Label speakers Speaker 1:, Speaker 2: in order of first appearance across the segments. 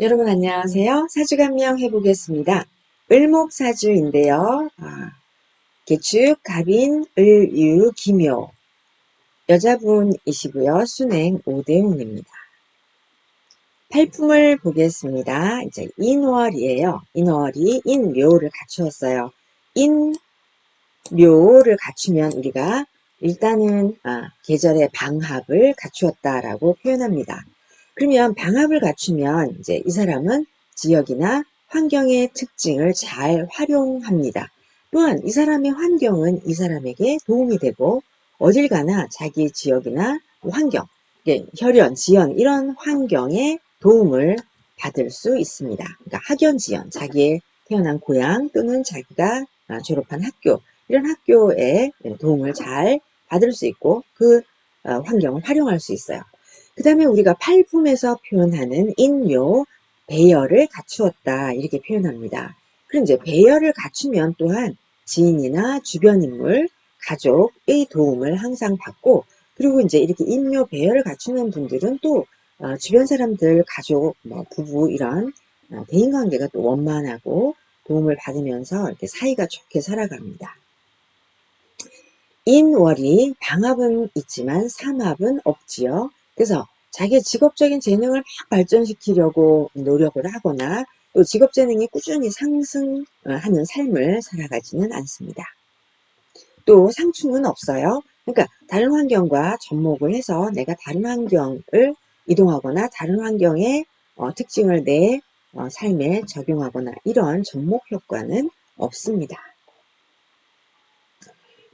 Speaker 1: 여러분 안녕하세요. 사주감명 해보겠습니다. 을목사주인데요. 아, 개축, 갑인, 을 유, 기묘 여자분이시고요. 순행 5대운입니다. 팔품을 보겠습니다. 이제 인월이에요. 인월이 인묘를 갖추었어요. 인묘를 갖추면 우리가 일단은 아, 계절의 방합을 갖추었다라고 표현합니다. 그러면 방합을 갖추면 이제 이 사람은 지역이나 환경의 특징을 잘 활용합니다. 또한 이 사람의 환경은 이 사람에게 도움이 되고 어딜 가나 자기 지역이나 환경, 혈연, 지연 이런 환경에 도움을 받을 수 있습니다. 그러니까 학연, 지연, 자기의 태어난 고향 또는 자기가 아, 졸업한 학교 이런 학교에 도움을 잘 받을 수 있고 그 어, 환경을 활용할 수 있어요. 그 다음에 우리가 팔품에서 표현하는 인묘, 배열을 갖추었다 이렇게 표현합니다. 그럼 이제 배열을 갖추면 또한 지인이나 주변 인물, 가족의 도움을 항상 받고 그리고 이제 이렇게 인묘 배열을 갖추는 분들은 또 어, 주변 사람들, 가족, 뭐 부부 이런 어, 대인관계가 또 원만하고 도움을 받으면서 이렇게 사이가 좋게 살아갑니다. 인월이 방합은 있지만 삼합은 없지요. 그래서 자기의 직업적인 재능을 막 발전시키려고 노력을 하거나 또 직업 재능이 꾸준히 상승하는 삶을 살아가지는 않습니다. 또 상충은 없어요. 그러니까 다른 환경과 접목을 해서 내가 다른 환경을 이동하거나 다른 환경의 어, 특징을 내 어, 삶에 적용하거나 이런 접목 효과는 없습니다.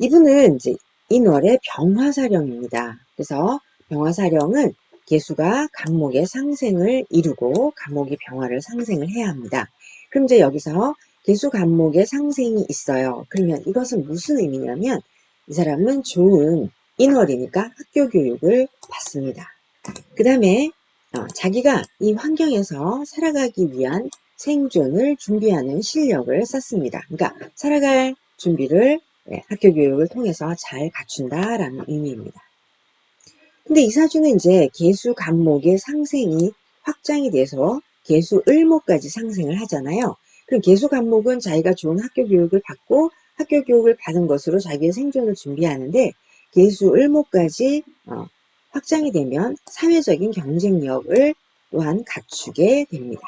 Speaker 1: 이분은 이제 인월의 병화사령입니다. 그래서 병화사령은 개수가 간목의 상생을 이루고 간목이 병화를 상생을 해야 합니다. 그럼 이제 여기서 개수 간목의 상생이 있어요. 그러면 이것은 무슨 의미냐면 이 사람은 좋은 인월이니까 학교 교육을 받습니다. 그 다음에 어, 자기가 이 환경에서 살아가기 위한 생존을 준비하는 실력을 쌓습니다. 그러니까 살아갈 준비를 네, 학교 교육을 통해서 잘 갖춘다라는 의미입니다. 근데 이 사주는 이제 개수 간목의 상생이 확장이 돼서 개수 을목까지 상생을 하잖아요. 그럼 개수 간목은 자기가 좋은 학교 교육을 받고 학교 교육을 받은 것으로 자기의 생존을 준비하는데 개수 을목까지 어, 확장이 되면 사회적인 경쟁력을 또한 갖추게 됩니다.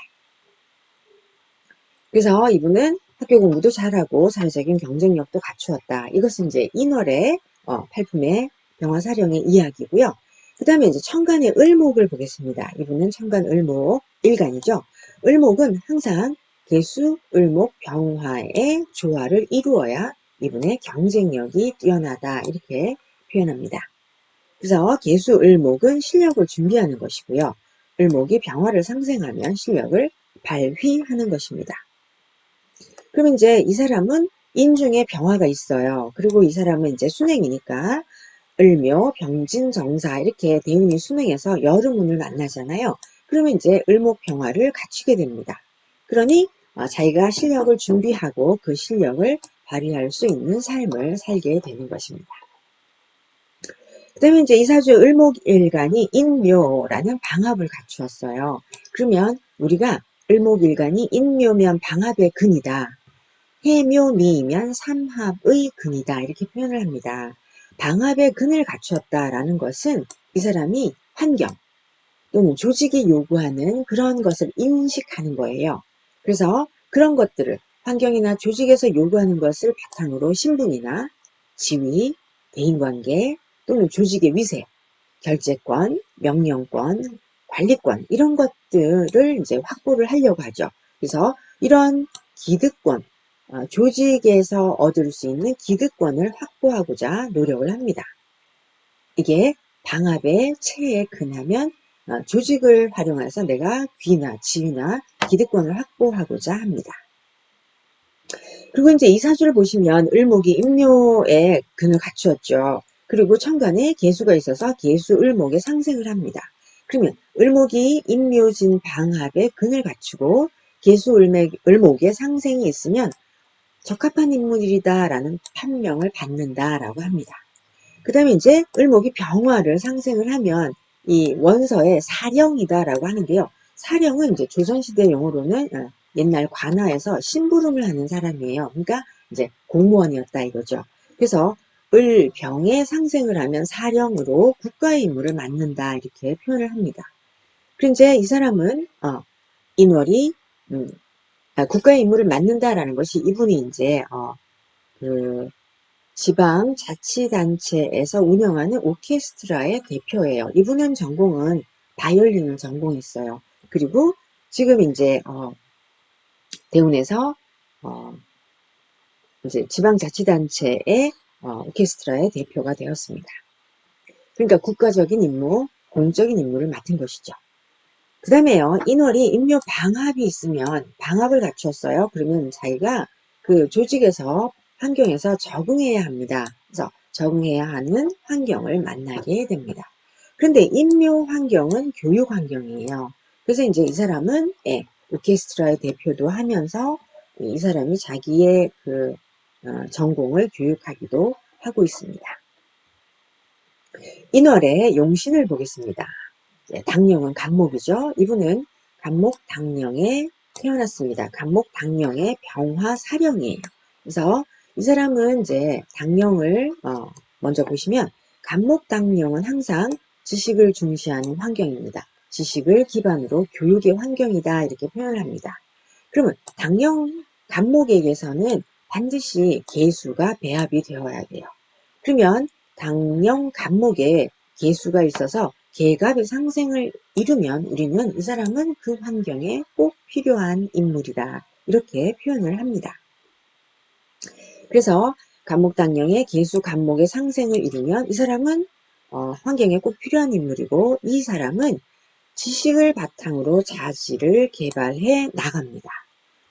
Speaker 1: 그래서 이분은 학교 공부도 잘하고 사회적인 경쟁력도 갖추었다. 이것은 이제 인월의 어, 팔품의 병화사령의 이야기고요. 그 다음에 이제 천간의 을목을 보겠습니다. 이분은 천간 을목 일간이죠. 을목은 항상 개수, 을목, 병화의 조화를 이루어야 이분의 경쟁력이 뛰어나다 이렇게 표현합니다. 그래서 개수, 을목은 실력을 준비하는 것이고요. 을목이 병화를 상생하면 실력을 발휘하는 것입니다. 그럼 이제 이 사람은 인중에 병화가 있어요. 그리고 이 사람은 이제 순행이니까 을묘, 병진, 정사 이렇게 대운이 순행해서 여름운을 만나잖아요. 그러면 이제 을목병화를 갖추게 됩니다. 그러니 어, 자기가 실력을 준비하고 그 실력을 발휘할 수 있는 삶을 살게 되는 것입니다. 그 다음에 이제 이사주 을목일간이 인묘라는 방합을 갖추었어요. 그러면 우리가 을목일간이 인묘면 방합의 근이다. 해묘미이면 삼합의 근이다. 이렇게 표현을 합니다. 방합의 근을 갖추었다라는 것은 이 사람이 환경 또는 조직이 요구하는 그런 것을 인식하는 거예요. 그래서 그런 것들을 환경이나 조직에서 요구하는 것을 바탕으로 신분이나 지위, 대인관계 또는 조직의 위세, 결재권, 명령권, 관리권 이런 것들을 이제 확보를 하려고 하죠. 그래서 이런 기득권, 어, 조직에서 얻을 수 있는 기득권을 확보하고자 노력을 합니다. 이게 방합의 체에 근하면 어, 조직을 활용해서 내가 귀나 지위나 기득권을 확보하고자 합니다. 그리고 이제 이 사주를 보시면 을목이 임묘의 근을 갖추었죠. 그리고 천간에 개수가 있어서 개수 을목의 상생을 합니다. 그러면 을목이 임묘진 방합의 근을 갖추고 개수 을목의 상생이 있으면 적합한 인물이다 라는 판명을 받는다 라고 합니다. 그 다음에 이제 을목이 병화를 상생을 하면 이 원서에 사령이다 라고 하는데요. 사령은 이제 조선시대 용어로는 어, 옛날 관아에서 심부름을 하는 사람이에요. 그러니까 이제 공무원이었다 이거죠. 그래서 을 병에 상생을 하면 사령으로 국가의 임무를 맡는다 이렇게 표현을 합니다. 이제 이 사람은 어, 인월이 음, 아, 국가의 임무를 맡는다라는 것이 이분이 이제 어, 그 지방 자치단체에서 운영하는 오케스트라의 대표예요. 이분은 전공은 바이올린을 전공했어요. 그리고 지금 이제 어, 대운에서 어, 이제 지방자치단체의 어, 오케스트라의 대표가 되었습니다. 그러니까 국가적인 임무, 공적인 임무를 맡은 것이죠. 그 다음에요, 인월이 임묘 방합이 있으면 방합을 갖추었어요. 그러면 자기가 그 조직에서 환경에서 적응해야 합니다. 그래서 적응해야 하는 환경을 만나게 됩니다. 그런데 임묘 환경은 교육 환경이에요. 그래서 이제 이 사람은 예, 오케스트라의 대표도 하면서 이 사람이 자기의 그 어, 전공을 교육하기도 하고 있습니다. 인월의 용신을 보겠습니다. 예, 당령은 간목이죠. 이분은 간목 당령에 태어났습니다. 간목 당령의 병화 사령이에요. 그래서 이 사람은 이제 당령을 어, 먼저 보시면 간목 당령은 항상 지식을 중시하는 환경입니다. 지식을 기반으로 교육의 환경이다 이렇게 표현을 합니다. 그러면 당령 간목에게서는 반드시 개수가 배합이 되어야 돼요. 그러면 당령 간목에 개수가 있어서 개갑의 상생을 이루면 우리는 이 사람은 그 환경에 꼭 필요한 인물이다. 이렇게 표현을 합니다. 그래서 간목당령의 개수 간목의 상생을 이루면 이 사람은 어, 환경에 꼭 필요한 인물이고 이 사람은 지식을 바탕으로 자질을 개발해 나갑니다.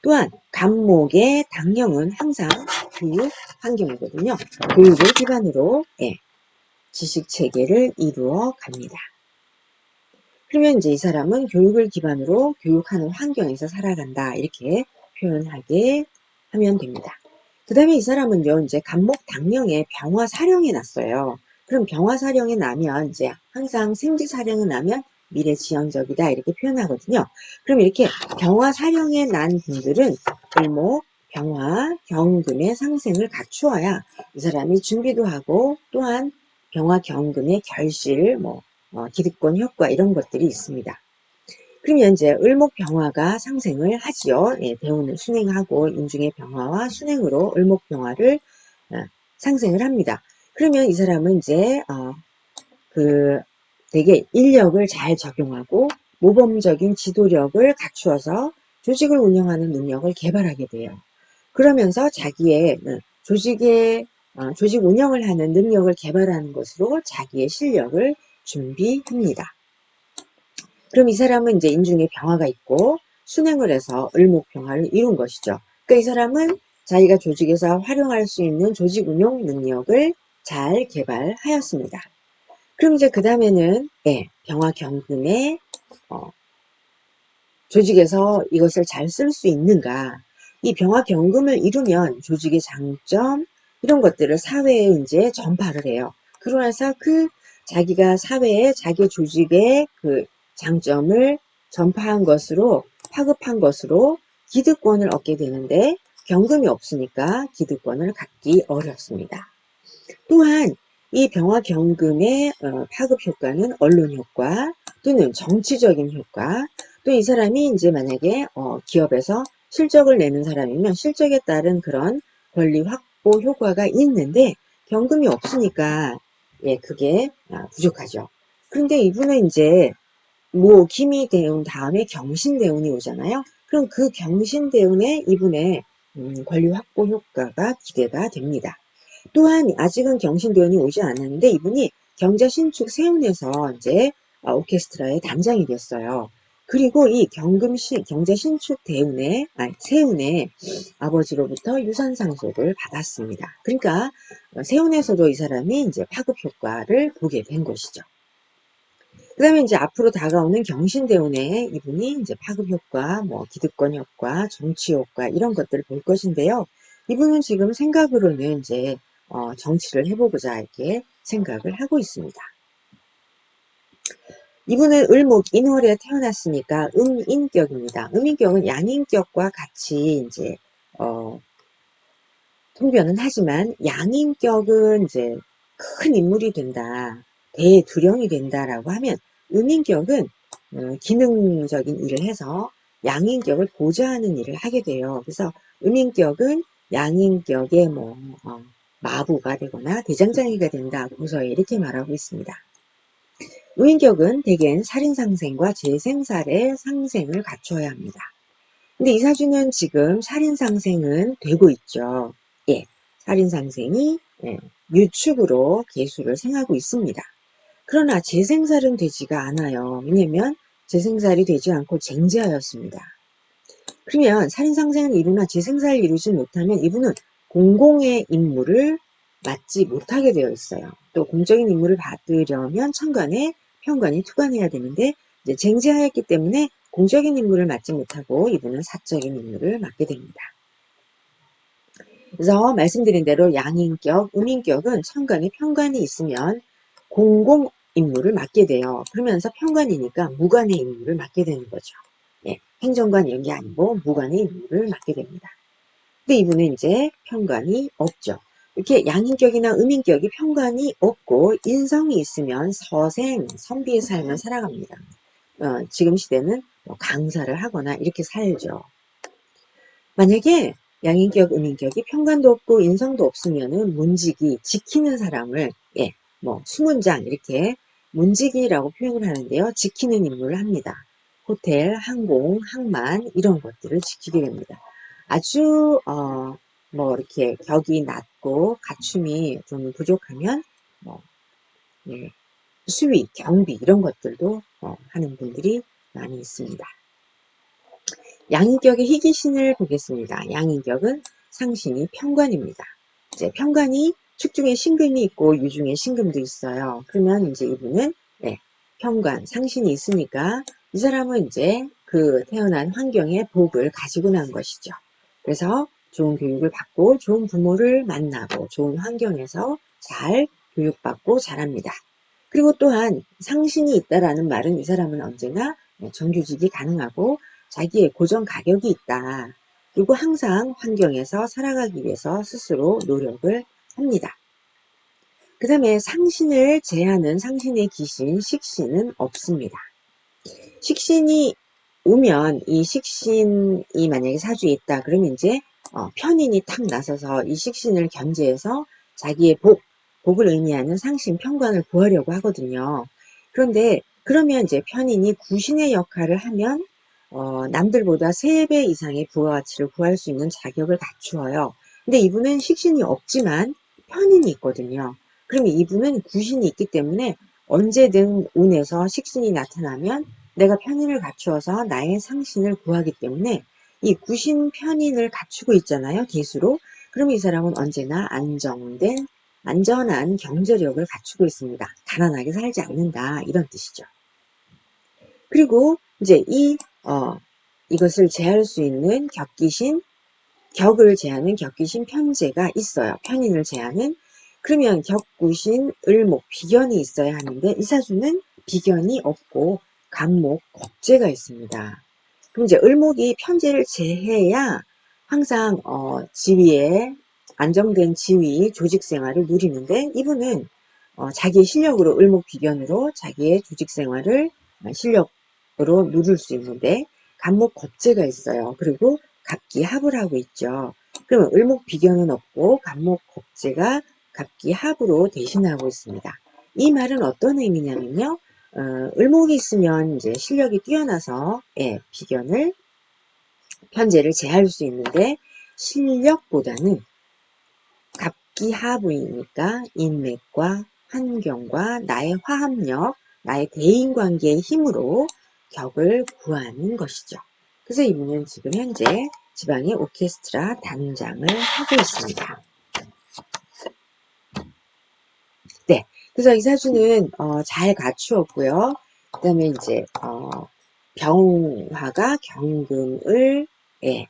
Speaker 1: 또한 간목의 당령은 항상 교육 환경이거든요. 교육을 기반으로 예, 지식 체계를 이루어 갑니다. 그러면 이제 이 사람은 교육을 기반으로 교육하는 환경에서 살아간다 이렇게 표현하게 하면 됩니다. 그 다음에 이 사람은요 이제 간목 당령에 병화 사령이 났어요. 그럼 병화 사령이 나면 이제 항상 생지 사령이 나면 미래 지향적이다 이렇게 표현하거든요. 그럼 이렇게 병화 사령에 난 분들은 을목, 병화, 경금의 상생을 갖추어야 이 사람이 준비도 하고 또한 병화 경금의 결실, 뭐 어, 기득권 효과 이런 것들이 있습니다. 그러면 이제 을목 병화가 상생을 하지요. 예, 대운을 순행하고 인중의 병화와 순행으로 을목 병화를 어, 상생을 합니다. 그러면 이 사람은 이제 어, 그 되게 인력을 잘 적용하고 모범적인 지도력을 갖추어서 조직을 운영하는 능력을 개발하게 돼요. 그러면서 자기의 어, 조직의 어, 조직 운영을 하는 능력을 개발하는 것으로 자기의 실력을 준비합니다. 그럼 이 사람은 이제 인중에 병화가 있고 순행을 해서 을목병화를 이룬 것이죠. 그러니까 이 사람은 자기가 조직에서 활용할 수 있는 조직 운영 능력을 잘 개발하였습니다. 그럼 이제 그 다음에는 예, 병화 경금의 어, 조직에서 이것을 잘 쓸 수 있는가 이 병화 경금을 이루면 조직의 장점 이런 것들을 사회에 이제 전파를 해요. 그러고 나서 그 자기가 사회에 자기 조직의 그 장점을 전파한 것으로 파급한 것으로 기득권을 얻게 되는데 경금이 없으니까 기득권을 갖기 어렵습니다. 또한 이 병화 경금의 어, 파급 효과는 언론 효과 또는 정치적인 효과 또 이 사람이 이제 만약에 어, 기업에서 실적을 내는 사람이면 실적에 따른 그런 권리 확보 효과가 있는데 경금이 없으니까 예 그게 아, 부족하죠. 그런데 이분은 이제 뭐 김이 대운 다음에 경신 대운이 오잖아요. 그럼 그 경신 대운에 이분의 음, 권리 확보 효과가 기대가 됩니다. 또한 아직은 경신대원이 오지 않았는데 이분이 경자 신축 세운에서 이제 어, 오케스트라의 단장이 됐어요. 그리고 이 경금신 경자 신축 대운의 아니 세운의 아버지로부터 유산 상속을 받았습니다. 그러니까 어, 세운에서도 이 사람이 이제 파급 효과를 보게 된 것이죠. 그 다음에 이제 앞으로 다가오는 경신대운에 이분이 이제 파급 효과, 뭐 기득권 효과, 정치 효과 이런 것들을 볼 것인데요. 이분은 지금 생각으로는 이제 어, 정치를 해보고자 이렇게 생각을 하고 있습니다. 이분은 을목 인월에 태어났으니까 음인격입니다. 음인격은 양인격과 같이 이제 어, 통변은 하지만 양인격은 이제 큰 인물이 된다, 대두령이 된다라고 하면 음인격은 어, 기능적인 일을 해서 양인격을 보좌하는 일을 하게 돼요. 그래서 음인격은 양인격의 뭐 어, 마부가 되거나 대장장이가 된다. 고서에 이렇게 말하고 있습니다. 음인격은 대개는 살인상생과 재생살의 상생을 갖춰야 합니다. 근데 이 사주는 지금 살인상생은 되고 있죠. 예, 살인상생이 예, 유축으로 개수를 생하고 있습니다. 그러나 재생살은 되지가 않아요. 왜냐면 재생살이 되지 않고 쟁제하였습니다. 그러면 살인상생은 이루나 재생살을 이루지 못하면 이분은 공공의 임무를 맡지 못하게 되어 있어요. 또 공적인 임무를 받으려면 천간에 현관이 투관해야 되는데 이제 쟁제하였기 때문에 공적인 임무를 맡지 못하고 이분은 사적인 임무를 맡게 됩니다. 그래서 말씀드린 대로 양인격, 음인격은 천간에 편관이 있으면 공공 임무를 맡게 돼요. 그러면서 편관이니까 무관의 임무를 맡게 되는 거죠. 예, 행정관 이런 게 아니고 무관의 임무를 맡게 됩니다. 근데 이분은 이제 편관이 없죠. 이렇게 양인격이나 음인격이 편관이 없고 인성이 있으면 서생, 선비의 삶을 살아갑니다. 어, 지금 시대는 뭐 강사를 하거나 이렇게 살죠. 만약에 양인격, 음인격이 편관도 없고 인성도 없으면은 문직이 지키는 사람을 예, 뭐 수문장 이렇게 문직이라고 표현을 하는데요. 지키는 임무를 합니다. 호텔, 항공, 항만 이런 것들을 지키게 됩니다. 아주 어, 뭐 이렇게 격이 낮고 갖춤이 좀 부족하면 뭐 예, 수위, 경비 이런 것들도 어, 하는 분들이 많이 있습니다. 양인격의 희귀신을 보겠습니다. 양인격은 상신이 편관입니다. 이제 편관이 축중에 신금이 있고 유중에 신금도 있어요. 그러면 이제 이분은 네, 편관, 상신이 있으니까 이 사람은 이제 그 태어난 환경의 복을 가지고 난 것이죠. 그래서 좋은 교육을 받고 좋은 부모를 만나고 좋은 환경에서 잘 교육받고 자랍니다. 그리고 또한 상신이 있다라는 말은 이 사람은 언제나 정규직이 가능하고 자기의 고정 가격이 있다. 그리고 항상 환경에서 살아가기 위해서 스스로 노력을 합니다. 그 다음에 상신을 제하는 상신의 기신, 식신은 없습니다. 식신이 오면 이 식신이 만약에 사주에 있다 그러면 이제 어, 편인이 탁 나서서 이 식신을 견제해서 자기의 복, 복을 의미하는 상신 편관을 구하려고 하거든요. 그런데 그러면 이제 편인이 구신의 역할을 하면 어, 남들보다 3배 이상의 부가가치를 구할 수 있는 자격을 갖추어요. 근데 이분은 식신이 없지만 편인이 있거든요. 그러면 이분은 구신이 있기 때문에 언제든 운에서 식신이 나타나면 내가 편인을 갖추어서 나의 상신을 구하기 때문에 이 구신 편인을 갖추고 있잖아요. 기수로. 그럼 이 사람은 언제나 안정된 안전한 경제력을 갖추고 있습니다. 가난하게 살지 않는다. 이런 뜻이죠. 그리고 이제 이 어, 이것을 제할 수 있는 격기신, 격을 제하는 격기신 편제가 있어요. 편인을 제하는. 그러면 격구신, 을목, 비견이 있어야 하는데 이 사주는 비견이 없고 간목, 겁제가 있습니다. 그럼 이제 을목이 편제를 제해야 항상 어, 지위에 안정된 지위, 조직 생활을 누리는데 이분은 어, 자기의 실력으로 을목 비견으로 자기의 조직 생활을 실력 으로 누를 수 있는데 간목 겁제가 있어요. 그리고 갑기 합을 하고 있죠. 그러면 을목 비견은 없고 간목 겁제가 갑기 합으로 대신하고 있습니다. 이 말은 어떤 의미냐면요. 어, 을목이 있으면 이제 실력이 뛰어나서 예, 비견을 편제를 제할 수 있는데 실력보다는 갑기하부이니까 인맥과 환경과 나의 화합력, 나의 대인관계의 힘으로 격을 구하는 것이죠. 그래서 이분은 지금 현재 지방의 오케스트라 단장을 하고 있습니다. 네, 그래서 이 사주는 어, 잘 갖추었고요. 그 다음에 이제 어, 병화가 경금을 예,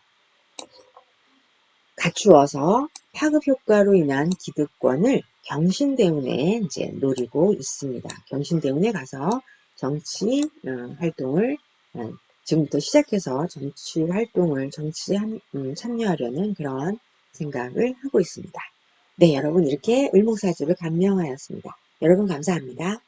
Speaker 1: 갖추어서 파급 효과로 인한 기득권을 경신대운에 이제 노리고 있습니다. 경신대운에 가서 정치 어, 활동을 어, 지금부터 시작해서 정치 활동을 정치에 한- 음, 참여하려는 그런 생각을 하고 있습니다. 네, 여러분 이렇게 을목사주를 감명하였습니다. 여러분 감사합니다.